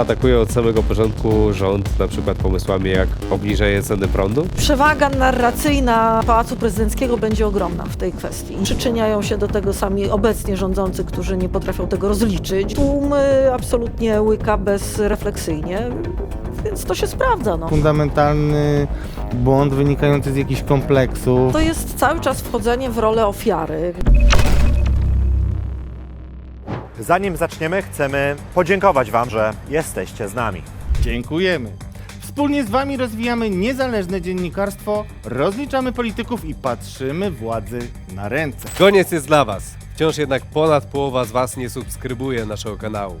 Atakuje od samego początku rząd na przykład pomysłami jak obniżenie ceny prądu. Przewaga narracyjna Pałacu Prezydenckiego będzie ogromna w tej kwestii. Przyczyniają się do tego sami obecnie rządzący, którzy nie potrafią tego rozliczyć. Tłum y, absolutnie łyka bezrefleksyjnie, więc to się sprawdza. No. fundamentalny błąd wynikający z jakichś kompleksów. To jest cały czas wchodzenie w rolę ofiary. Zanim zaczniemy, chcemy podziękować Wam, że jesteście z nami. Dziękujemy. Wspólnie z Wami rozwijamy niezależne dziennikarstwo, rozliczamy polityków i patrzymy władzy na ręce. Koniec jest dla Was. Wciąż jednak ponad połowa z Was nie subskrybuje naszego kanału.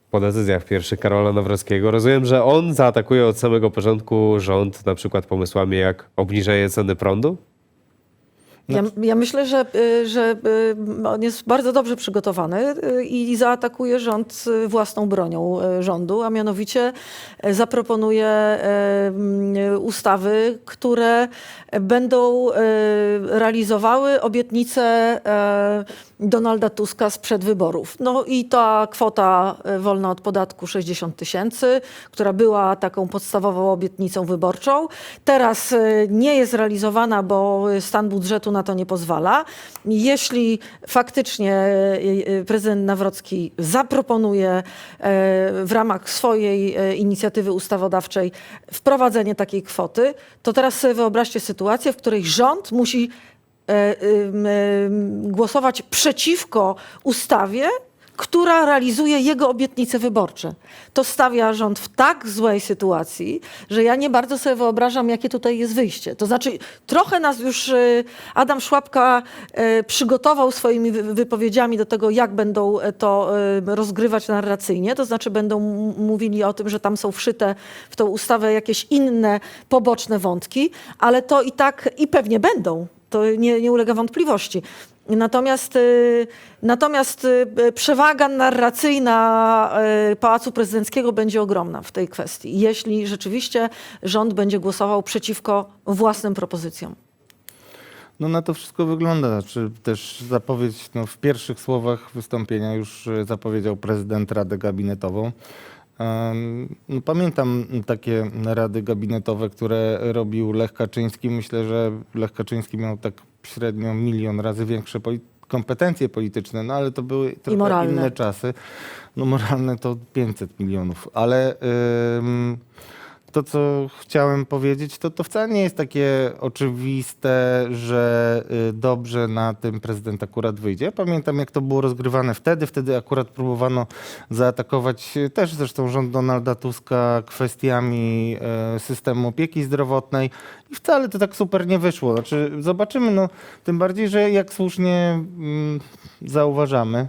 po decyzjach pierwszych Karola Nawrockiego? Rozumiem, że on zaatakuje od samego początku rząd na przykład pomysłami jak obniżenie ceny prądu. Ja, ja myślę, że, y, że y, on jest bardzo dobrze przygotowany y, i zaatakuje rząd własną bronią rządu, a mianowicie zaproponuje ustawy, które będą realizowały obietnice Donalda Tuska sprzed wyborów. No i ta kwota wolna od podatku 60 tysięcy, która była taką podstawową obietnicą wyborczą, teraz nie jest realizowana, bo stan budżetu na to nie pozwala. Jeśli faktycznie y, y, prezydent Nawrocki zaproponuje y, w ramach swojej inicjatywy ustawodawczej wprowadzenie takiej kwoty, to teraz sobie wyobraźcie sytuację, w której rząd musi e, głosować przeciwko ustawie, która realizuje jego obietnice wyborcze. To stawia rząd w tak złej sytuacji, że ja nie bardzo sobie wyobrażam, jakie tutaj jest wyjście. To znaczy, trochę nas już e, Adam Szłapka e, przygotował swoimi wy- wypowiedziami do tego, jak będą e, to e, rozgrywać narracyjnie. To znaczy, będą mówili o tym, że tam są wszyte w tą ustawę jakieś inne, poboczne wątki, ale to i tak, i pewnie będą. To nie, nie ulega wątpliwości. Natomiast, y, natomiast y, przewaga narracyjna y, Pałacu Prezydenckiego będzie ogromna w tej kwestii, jeśli rzeczywiście rząd będzie głosował przeciwko własnym propozycjom. No na to wszystko wygląda. Znaczy też zapowiedź, no w pierwszych słowach wystąpienia już zapowiedział prezydent Radę Gabinetową. No, pamiętam takie rady gabinetowe, które robił Lech Kaczyński. Myślę, że Lech Kaczyński miał tak średnio milion razy większe poli- kompetencje polityczne, no ale to były trochę moralne. inne czasy. No moralne to 500 milionów, ale ym, to, co chciałem powiedzieć, to to wcale nie jest takie oczywiste, że y, dobrze na tym prezydent akurat wyjdzie. Ja Pamiętam, jak to było rozgrywane wtedy. Wtedy akurat próbowano zaatakować y, też zresztą rząd Donalda Tuska kwestiami y, systemu opieki zdrowotnej i wcale to tak super nie wyszło. Znaczy, zobaczymy, no, tym bardziej, że jak słusznie mm, zauważamy,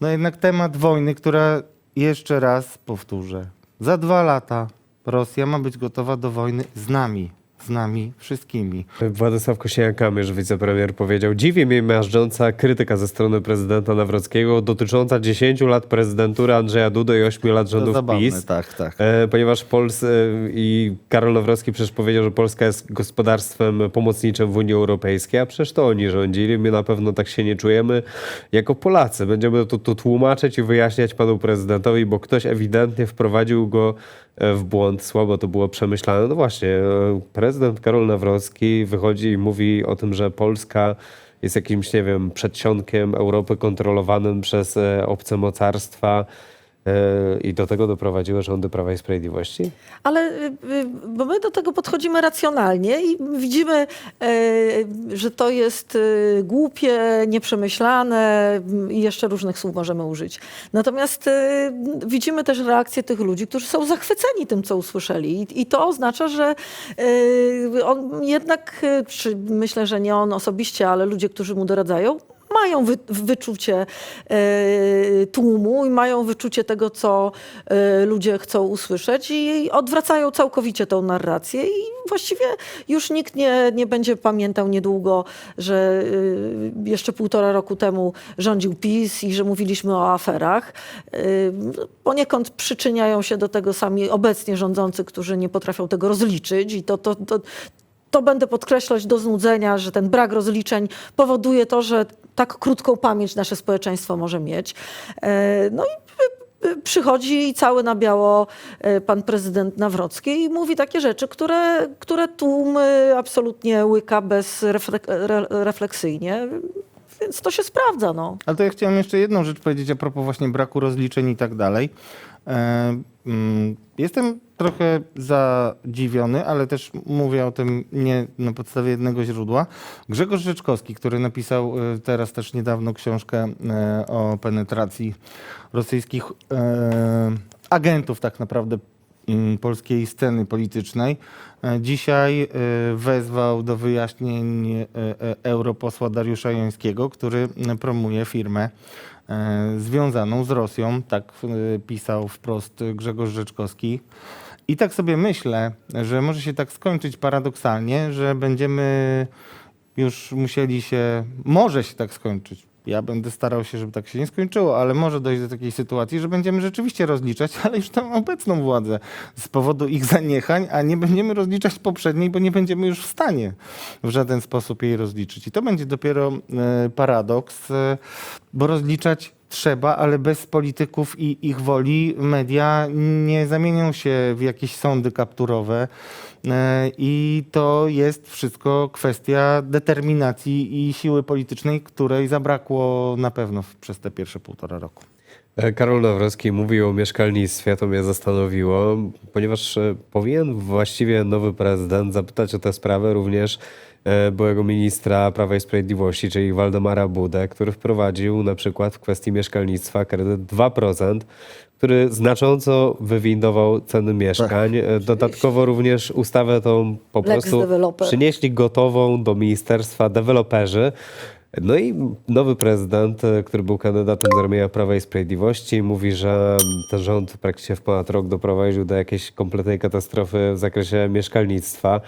no jednak temat wojny, która jeszcze raz powtórzę, za dwa lata Rosja ma być gotowa do wojny z nami, z nami wszystkimi. Władysław Kosiniak-Kamysz, wicepremier, powiedział Dziwi mnie miażdżąca krytyka ze strony prezydenta Nawrockiego dotycząca 10 lat prezydentury Andrzeja Dudy i 8 lat To rządów zabawne, PiS. tak, tak. E, ponieważ Pols e, i Karol Nawrocki przecież powiedział, że Polska jest gospodarstwem pomocniczym w Unii Europejskiej, a przecież to oni rządzili. My na pewno tak się nie czujemy jako Polacy. Będziemy to tu tłumaczyć i wyjaśniać panu prezydentowi, bo ktoś ewidentnie wprowadził go w błąd. Słabo to było przemyślane. No właśnie, e, prezydent Karol Nawrocki wychodzi i mówi o tym, że Polska jest jakimś, nie wiem, przedsionkiem Europy kontrolowanym przez e, obce mocarstwa. E, I do tego doprowadziły rządy Prawa i Sprawiedliwości? Ale y, y, bo my do tego podchodzimy racjonalnie i widzimy, e, że to jest y, głupie, nieprzemyślane i jeszcze różnych słów możemy użyć. Natomiast widzimy też reakcję tych ludzi, którzy są zachwyceni tym, co usłyszeli. I, to oznacza, że on jednak, czy myślę, że nie on osobiście, ale ludzie, którzy mu doradzają, mają wy, wyczucie e, tłumu i mają wyczucie tego, co e, ludzie chcą usłyszeć i odwracają całkowicie tą narrację i właściwie już nikt nie, nie będzie pamiętał niedługo, że e, jeszcze półtora roku temu rządził PiS i że mówiliśmy o aferach. E, Poniekąd przyczyniają się do tego sami obecnie rządzący, którzy nie potrafią tego rozliczyć i to, to, to, to będę podkreślać do znudzenia, że ten brak rozliczeń powoduje to, że tak krótką pamięć nasze społeczeństwo może mieć. E, No i przychodzi cały na biało e, pan prezydent Nawrocki i mówi takie rzeczy, które, które tłum y, absolutnie łyka bezrefleksyjnie. Więc to się sprawdza, no. Ale to ja chciałem jeszcze jedną rzecz powiedzieć a propos właśnie braku rozliczeń i tak dalej. E, mm, Jestem trochę zadziwiony, ale też mówię o tym nie na podstawie jednego źródła. Grzegorz Rzeczkowski, który napisał e, teraz też niedawno książkę e, o penetracji rosyjskich agentów tak naprawdę mm, polskiej sceny politycznej. Dzisiaj wezwał do wyjaśnień europosła Dariusza Jońskiego, który promuje firmę związaną z Rosją. Tak e, pisał wprost Grzegorz Rzeczkowski. I tak sobie myślę, że może się tak skończyć paradoksalnie, że będziemy już musieli się, może się tak skończyć. Ja będę starał się, żeby tak się nie skończyło, ale może dojść do takiej sytuacji, że będziemy rzeczywiście rozliczać, ale już tą obecną władzę z powodu ich zaniechań, a nie będziemy rozliczać poprzedniej, bo nie będziemy już w stanie w żaden sposób jej rozliczyć. I to będzie dopiero e, paradoks, e, bo rozliczać trzeba, ale bez polityków i ich woli media nie zamienią się w jakieś sądy kapturowe. E, I to jest wszystko kwestia determinacji i siły politycznej, której zabrakło na pewno przez te pierwsze półtora roku. E, Karol Nawrocki mówił o mieszkalnictwie, to mnie zastanowiło, ponieważ e, powinien właściwie nowy prezydent zapytać o tę sprawę również byłego ministra Prawa i Sprawiedliwości, czyli Waldemara Budę, który wprowadził na przykład w kwestii mieszkalnictwa kredyt 2%, który znacząco wywindował ceny mieszkań. E, Dodatkowo również ustawę tą po Lex prostu developer. przynieśli gotową do ministerstwa deweloperzy. No i nowy prezydent, e, który był kandydatem z ramienia Prawa i Sprawiedliwości, mówi, że ten rząd praktycznie w ponad rok doprowadził do jakiejś kompletnej katastrofy w zakresie mieszkalnictwa.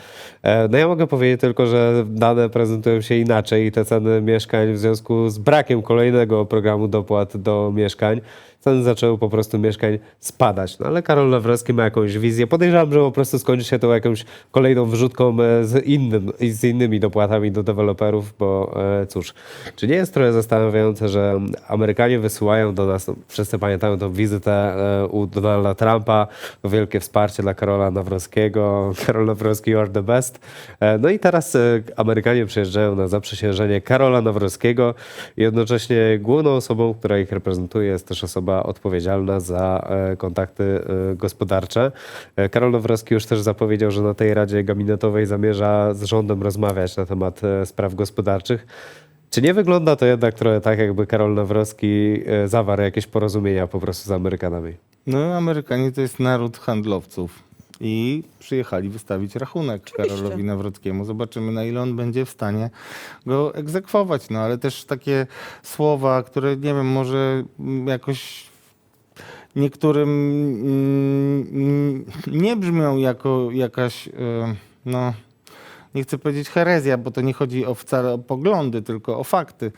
E, No ja mogę powiedzieć tylko, że dane prezentują się inaczej i te ceny mieszkań w związku z brakiem kolejnego programu dopłat do mieszkań, ceny zaczęły po prostu mieszkań spadać. No ale Karol Nawrocki ma jakąś wizję. Podejrzewam, że po prostu skończy się to jakąś kolejną wrzutką e, z, innym, z innymi dopłatami do deweloperów, bo e, cóż, czy nie jest trochę zastanawiające, że Amerykanie wysyłają do nas, no, wszyscy pamiętają tą wizytę e, u Donalda Trumpa, wielkie wsparcie dla Karola Nawrockiego, Karol Nawrocki, you are the best. No i teraz Amerykanie przyjeżdżają na zaprzysiężenie Karola Nawrockiego i jednocześnie główną osobą, która ich reprezentuje jest też osoba odpowiedzialna za e, kontakty e, gospodarcze. E, Karol Nawrocki już też zapowiedział, że na tej Radzie Gabinetowej zamierza z rządem rozmawiać na temat spraw gospodarczych. Czy nie wygląda to jednak trochę tak, jakby Karol Nawrocki zawarł jakieś porozumienia po prostu z Amerykanami? No, Amerykanie to jest naród handlowców i przyjechali wystawić rachunek Oczywiście. Karolowi Nawrockiemu. Zobaczymy, na ile on będzie w stanie go egzekwować. No, ale też takie słowa, które, nie wiem, może jakoś niektórym mm, nie brzmią jako jakaś, e, no, nie chcę powiedzieć herezja, bo to nie chodzi o wcale o poglądy, tylko o fakty.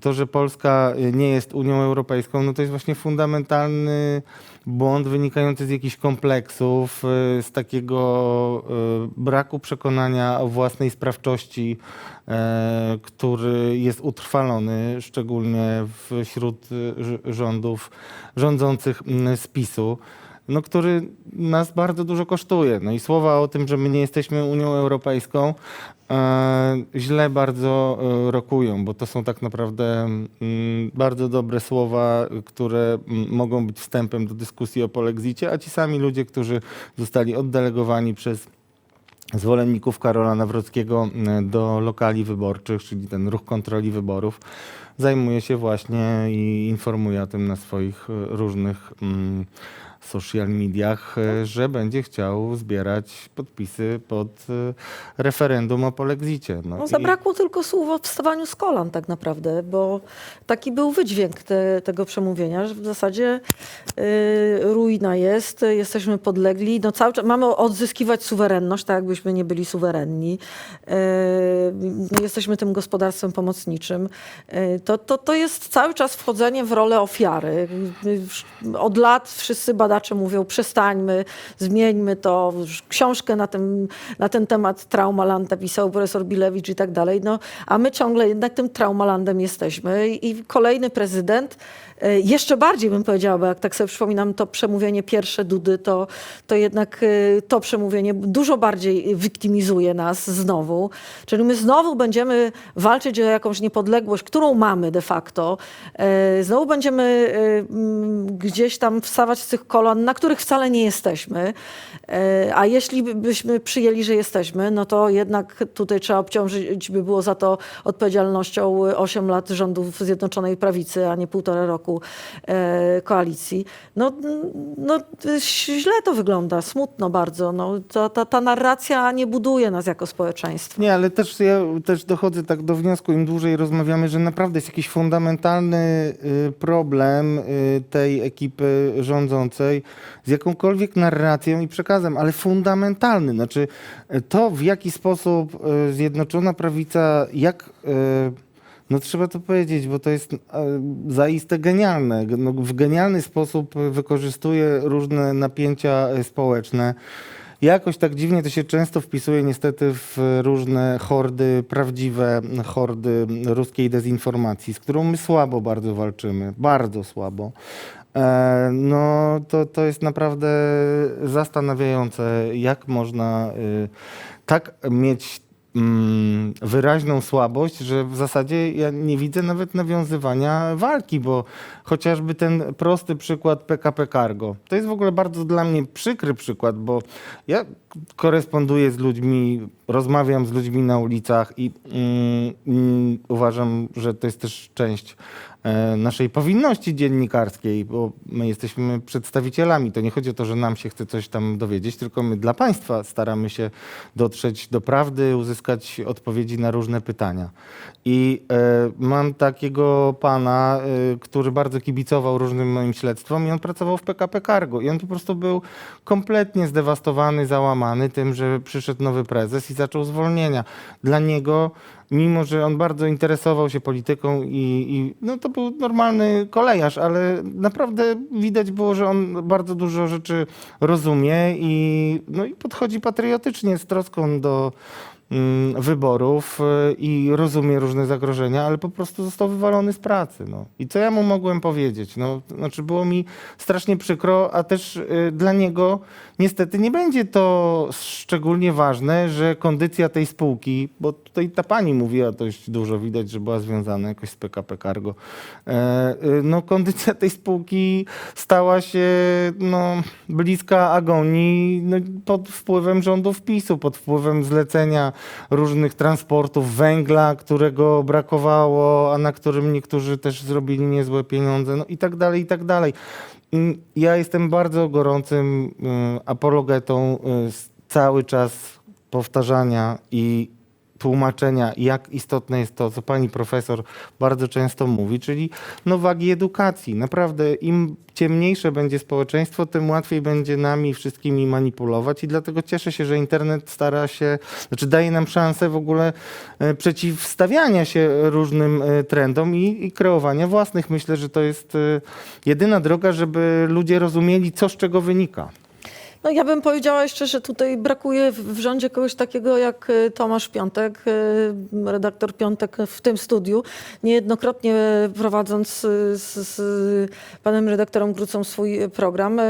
To, że Polska nie jest Unią Europejską, no to jest właśnie fundamentalny błąd wynikający z jakichś kompleksów, y, z takiego y, braku przekonania o własnej sprawczości, e, który jest utrwalony szczególnie wśród rządów rządzących z PiSu no, który nas bardzo dużo kosztuje. No i słowa o tym, że my nie jesteśmy Unią Europejską, e, źle bardzo e, rokują, bo to są tak naprawdę mm, bardzo dobre słowa, które mm, mogą być wstępem do dyskusji o polexicie, a ci sami ludzie, którzy zostali oddelegowani przez zwolenników Karola Nawrockiego m, do lokali wyborczych, czyli ten ruch kontroli wyborów, zajmuje się właśnie i informuje o tym na swoich e, różnych mm, social mediach, e, że będzie chciał zbierać podpisy pod e, referendum o polexicie. No No, i- zabrakło tylko słów o wstawaniu z kolan tak naprawdę, bo taki był wydźwięk te, tego przemówienia, że w zasadzie y, ruina jest, jesteśmy podlegli, no cały czas mamy odzyskiwać suwerenność, tak jakbyśmy nie byli suwerenni. Y, no, jesteśmy tym gospodarstwem pomocniczym. Y, to, to, to jest cały czas wchodzenie w rolę ofiary. Od lat wszyscy badacze mówią, przestańmy, zmieńmy to. Książkę na, tym, na ten temat Traumaland napisał profesor Bilewicz i tak dalej. No, a my ciągle jednak tym Traumalandem jesteśmy. I kolejny prezydent, jeszcze bardziej bym powiedziała, bo jak tak sobie przypominam to przemówienie pierwsze Dudy, to, to jednak e, to przemówienie dużo bardziej wiktymizuje nas znowu. Czyli my znowu będziemy walczyć o jakąś niepodległość, którą mamy de facto. E, Znowu będziemy e, gdzieś tam wstawać z tych kolan, na których wcale nie jesteśmy. E, A jeśli by- byśmy przyjęli, że jesteśmy, no to jednak tutaj trzeba obciążyć by było za to odpowiedzialnością 8 lat rządów Zjednoczonej Prawicy, a nie półtora roku e, koalicji. No, no źle to wygląda, smutno bardzo. No, ta, ta, ta narracja nie buduje nas jako społeczeństwo. Nie, ale też ja też dochodzę tak do wniosku, im dłużej rozmawiamy, że naprawdę jest jakiś fundamentalny y, problem y, tej ekipy rządzącej z jakąkolwiek narracją i przekazem, ale fundamentalny. Znaczy y, to, w jaki sposób y, Zjednoczona Prawica, jak... y, no trzeba to powiedzieć, bo to jest e, zaiste genialne. No, w genialny sposób e, wykorzystuje różne napięcia e, społeczne. Jakoś tak dziwnie to się często wpisuje niestety w różne hordy, prawdziwe hordy ruskiej dezinformacji, z którą my słabo bardzo walczymy. Bardzo słabo. E, No to, to jest naprawdę zastanawiające, jak można y, tak mieć mm, wyraźną słabość, że w zasadzie ja nie widzę nawet nawiązywania walki, bo chociażby ten prosty przykład PKP Cargo, to jest w ogóle bardzo dla mnie przykry przykład, bo ja koresponduję z ludźmi, rozmawiam z ludźmi na ulicach i mm, mm, uważam, że to jest też część naszej powinności dziennikarskiej, bo my jesteśmy przedstawicielami. To nie chodzi o to, że nam się chce coś tam dowiedzieć, tylko my dla państwa staramy się dotrzeć do prawdy, uzyskać odpowiedzi na różne pytania. I e, mam takiego pana, e, który bardzo kibicował różnym moim śledztwom i on pracował w PKP Cargo i on po prostu był kompletnie zdewastowany, załamany tym, że przyszedł nowy prezes i zaczął zwolnienia. Dla niego mimo że on bardzo interesował się polityką i, i no to był normalny kolejarz, ale naprawdę widać było, że on bardzo dużo rzeczy rozumie i, no i podchodzi patriotycznie z troską do wyborów y, i rozumie różne zagrożenia, ale po prostu został wywalony z pracy. No. I co ja mu mogłem powiedzieć? No, znaczy było mi strasznie przykro, a też y, dla niego niestety nie będzie to szczególnie ważne, że kondycja tej spółki, bo tutaj ta pani mówiła dość dużo, widać, że była związana jakoś z PKP Cargo. E, no, kondycja tej spółki stała się no, bliska agonii no, pod wpływem rządów PiSu, pod wpływem zlecenia różnych transportów węgla, którego brakowało, a na którym niektórzy też zrobili niezłe pieniądze, no i tak dalej, i tak dalej. Ja jestem bardzo gorącym y, apologetą y, cały czas powtarzania i tłumaczenia, jak istotne jest to, co pani profesor bardzo często mówi, czyli no wagi edukacji. Naprawdę im ciemniejsze będzie społeczeństwo, tym łatwiej będzie nami wszystkimi manipulować i dlatego cieszę się, że internet stara się, znaczy daje nam szansę w ogóle e, przeciwstawiania się różnym e, trendom i, i kreowania własnych. Myślę, że to jest e, jedyna droga, żeby ludzie rozumieli, co z czego wynika. No ja bym powiedziała jeszcze, że tutaj brakuje w rządzie kogoś takiego jak y, Tomasz Piątek, y, redaktor Piątek w tym studiu. Niejednokrotnie prowadząc y, z, z panem redaktorem Grucą swój program,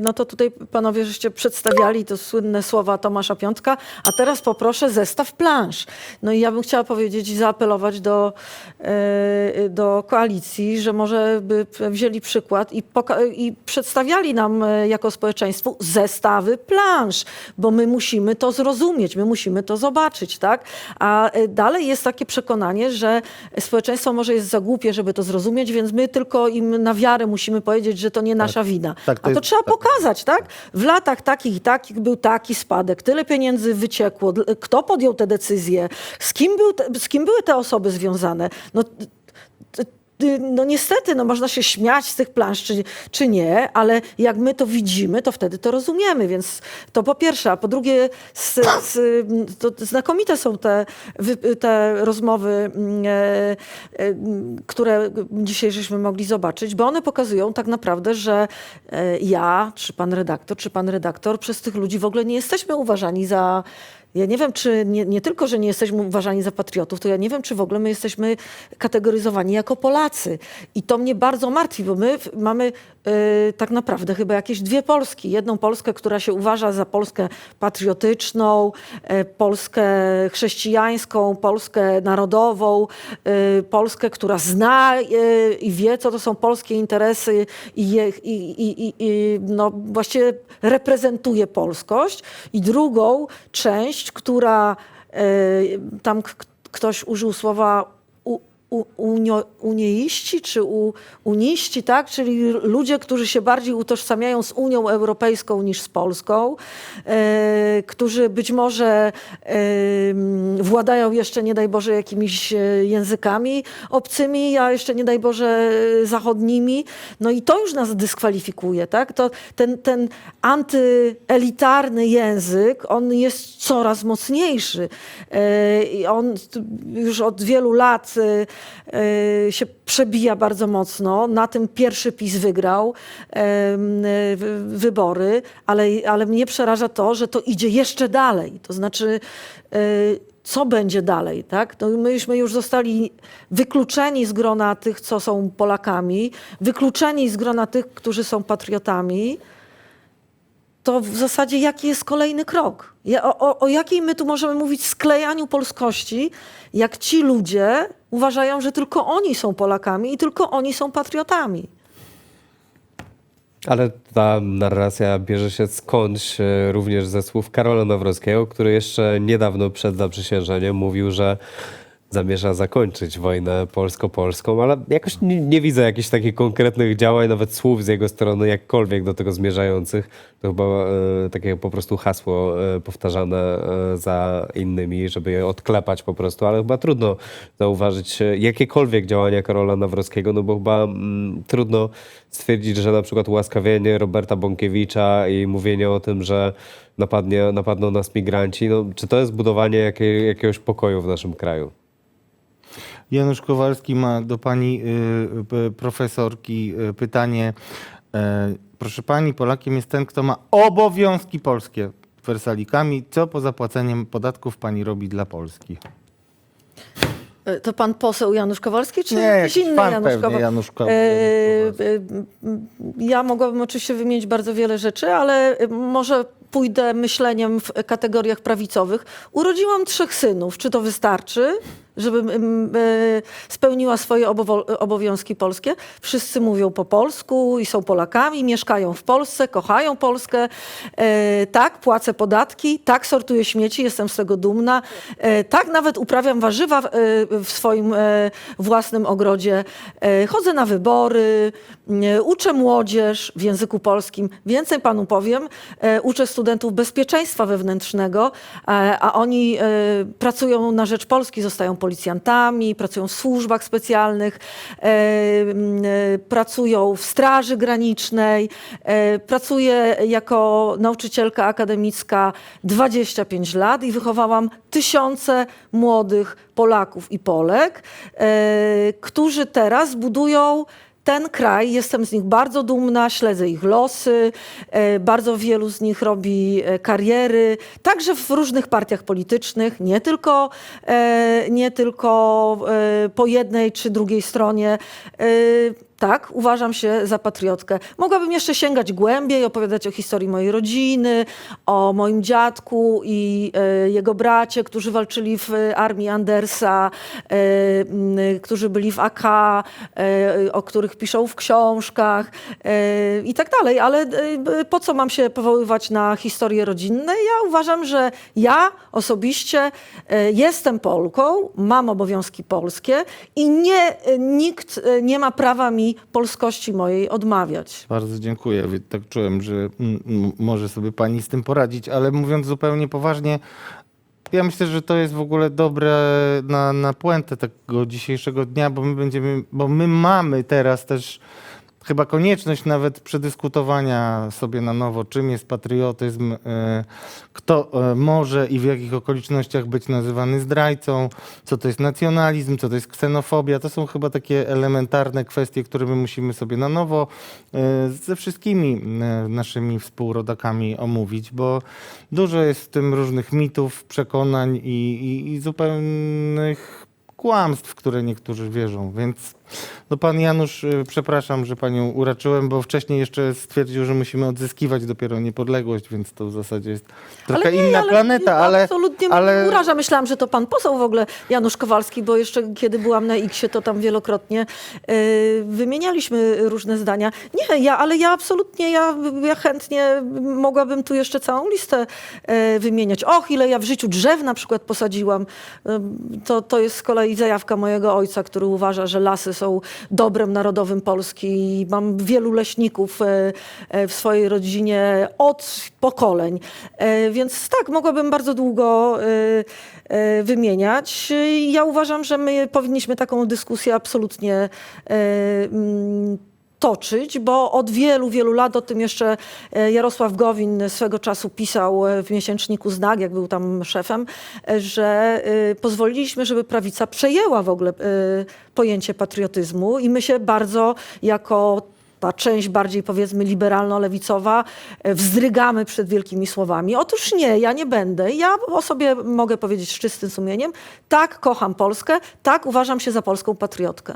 no to tutaj panowie żeście przedstawiali to słynne słowa Tomasza Piątka, a teraz poproszę zestaw plansz. No i ja bym chciała powiedzieć i zaapelować do, do koalicji, że może by wzięli przykład i, i przedstawiali nam jako społeczeństwu prostu zestawy plansz, bo my musimy to zrozumieć, my musimy to zobaczyć, tak? A e, dalej jest takie przekonanie, że społeczeństwo może jest za głupie, żeby to zrozumieć, więc my tylko im na wiarę musimy powiedzieć, że to nie nasza wina. tak, to A to jest- trzeba tak. pokazać, tak? W latach takich i takich był taki spadek, tyle pieniędzy wyciekło, kto podjął te decyzje, z kim, był te, z kim były te osoby związane. No, no niestety, no można się śmiać z tych plansz, czy, czy nie, ale jak my to widzimy, to wtedy to rozumiemy, więc to po pierwsze, a po drugie z, z, to znakomite są te, te rozmowy, mm, e, e, które dzisiaj żeśmy mogli zobaczyć, bo one pokazują tak naprawdę, że e, ja, czy pan redaktor, czy pan redaktor, przez tych ludzi w ogóle nie jesteśmy uważani za ja nie wiem, czy nie, nie tylko, że nie jesteśmy uważani za patriotów, to ja nie wiem, czy w ogóle my jesteśmy kategoryzowani jako Polacy. I to mnie bardzo martwi, bo my mamy e, tak naprawdę chyba jakieś dwie Polski. Jedną Polskę, która się uważa za Polskę patriotyczną, e, Polskę chrześcijańską, Polskę narodową, e, Polskę, która zna e, i wie, co to są polskie interesy i, je, i, i, i, i no, właściwie reprezentuje polskość. I drugą część, która e, tam ktoś użył słowa u, unio, unieiści czy u, uniści, tak? czyli ludzie, którzy się bardziej utożsamiają z Unią Europejską niż z Polską, e, którzy być może e, władają jeszcze, nie daj Boże, jakimiś e, językami obcymi, a jeszcze, nie daj Boże, e, zachodnimi. No i to już nas dyskwalifikuje. Tak? To, ten, ten antyelitarny język, on jest coraz mocniejszy. E, on już od wielu lat e, się przebija bardzo mocno. Na tym pierwszy PiS wygrał wybory, ale, ale mnie przeraża to, że to idzie jeszcze dalej. To znaczy, e, co będzie dalej, tak? No myśmy już zostali wykluczeni z grona tych, co są Polakami, wykluczeni z grona tych, którzy są patriotami to w zasadzie jaki jest kolejny krok? Ja, o, o, o jakiej my tu możemy mówić sklejaniu polskości, jak ci ludzie uważają, że tylko oni są Polakami i tylko oni są patriotami? Ale ta narracja bierze się skądś e, również ze słów Karola Nawrockiego, który jeszcze niedawno przed zaprzysiężeniem mówił, że zamierza zakończyć wojnę polsko-polską, ale jakoś nie, nie widzę jakichś takich konkretnych działań, nawet słów z jego strony, jakkolwiek do tego zmierzających. To chyba e, takie po prostu hasło e, powtarzane e, za innymi, żeby je odklepać po prostu, ale chyba trudno zauważyć e, jakiekolwiek działania Karola Nawrockiego, no bo chyba mm, trudno stwierdzić, że na przykład ułaskawienie Roberta Bąkiewicza i mówienie o tym, że napadnie, napadną nas migranci, no, czy to jest budowanie jakiej, jakiegoś pokoju w naszym kraju? Janusz Kowalski ma do pani y, profesorki y, pytanie. E, proszę pani, Polakiem jest ten, kto ma obowiązki polskie wersalikami. Co po zapłaceniem podatków pani robi dla Polski? E, To pan poseł Janusz Kowalski, czy Nie, jakiś inny pan Janusz pewnie, Kowalski? Janusz E, Janusz e, m, ja mogłabym oczywiście wymienić bardzo wiele rzeczy, ale może pójdę myśleniem w kategoriach prawicowych. Urodziłam trzech synów. Czy to wystarczy, żebym e, spełniła swoje obowiązki polskie? Wszyscy mówią po polsku i są Polakami, mieszkają w Polsce, kochają Polskę. E, tak, płacę podatki, tak, sortuję śmieci, jestem z tego dumna. E, tak, nawet uprawiam warzywa w, swoim własnym ogrodzie. Chodzę na wybory, uczę młodzież w języku polskim. Więcej panu powiem, uczę studentów bezpieczeństwa wewnętrznego, e, a oni e, pracują na rzecz Polski, zostają policjantami, pracują w służbach specjalnych, e, pracują w Straży Granicznej. Pracuję jako nauczycielka akademicka 25 lat i wychowałam tysiące młodych Polaków i Polek, którzy teraz budują ten kraj, jestem z nich bardzo dumna, śledzę ich losy, e, bardzo wielu z nich robi e, kariery, także w różnych partiach politycznych, nie tylko, e, nie tylko po jednej czy drugiej stronie. Tak, uważam się za patriotkę. Mogłabym jeszcze sięgać głębiej, opowiadać o historii mojej rodziny, o moim dziadku i e, jego bracie, którzy walczyli w armii Andersa, e, m, którzy byli w AK, e, o których piszą w książkach e, i tak dalej. Ale e, po co mam się powoływać na historie rodzinne? Ja uważam, że ja osobiście e, jestem Polką, mam obowiązki polskie i nie, e, nikt e, nie ma prawa mi polskości mojej odmawiać. Bardzo dziękuję. Tak czułem, że może sobie pani z tym poradzić, ale mówiąc zupełnie poważnie, ja myślę, że to jest w ogóle dobre na, na puentę tego dzisiejszego dnia, bo my będziemy, bo my mamy teraz też chyba konieczność nawet przedyskutowania sobie na nowo, czym jest patriotyzm, e, kto e, może i w jakich okolicznościach być nazywany zdrajcą, co to jest nacjonalizm, co to jest ksenofobia. To są chyba takie elementarne kwestie, które my musimy sobie na nowo e, ze wszystkimi naszymi współrodakami omówić, bo dużo jest w tym różnych mitów, przekonań i, i, i zupełnych kłamstw, które niektórzy wierzą. Więc no pan Janusz, y, przepraszam, że panią uraczyłem, bo wcześniej jeszcze stwierdził, że musimy odzyskiwać dopiero niepodległość, więc to w zasadzie jest trochę nie, inna planeta, ale... Absolutnie ale... uraża. Myślałam, że to pan poseł w ogóle, Janusz Kowalski, bo jeszcze kiedy byłam na X-ie, to tam wielokrotnie e, wymienialiśmy różne zdania. Nie, ja, ale ja absolutnie, ja, ja chętnie mogłabym tu jeszcze całą listę e, wymieniać. Och, ile ja w życiu drzew na przykład posadziłam. E, To, to jest z kolei zajawka mojego ojca, który uważa, że lasy są dobrem narodowym Polski. Mam wielu leśników e, e, w swojej rodzinie od pokoleń. E, Więc tak, mogłabym bardzo długo wymieniać. Ja uważam, że my powinniśmy taką dyskusję absolutnie toczyć, bo od wielu, wielu lat, o tym jeszcze e, Jarosław Gowin swego czasu pisał e, w miesięczniku Znak, jak był tam szefem, e, że pozwoliliśmy, żeby prawica przejęła w ogóle pojęcie patriotyzmu i my się bardzo jako ta część bardziej powiedzmy liberalno-lewicowa, wzdrygamy przed wielkimi słowami. Otóż nie, ja nie będę. Ja o sobie mogę powiedzieć z czystym sumieniem, tak kocham Polskę, tak uważam się za polską patriotkę.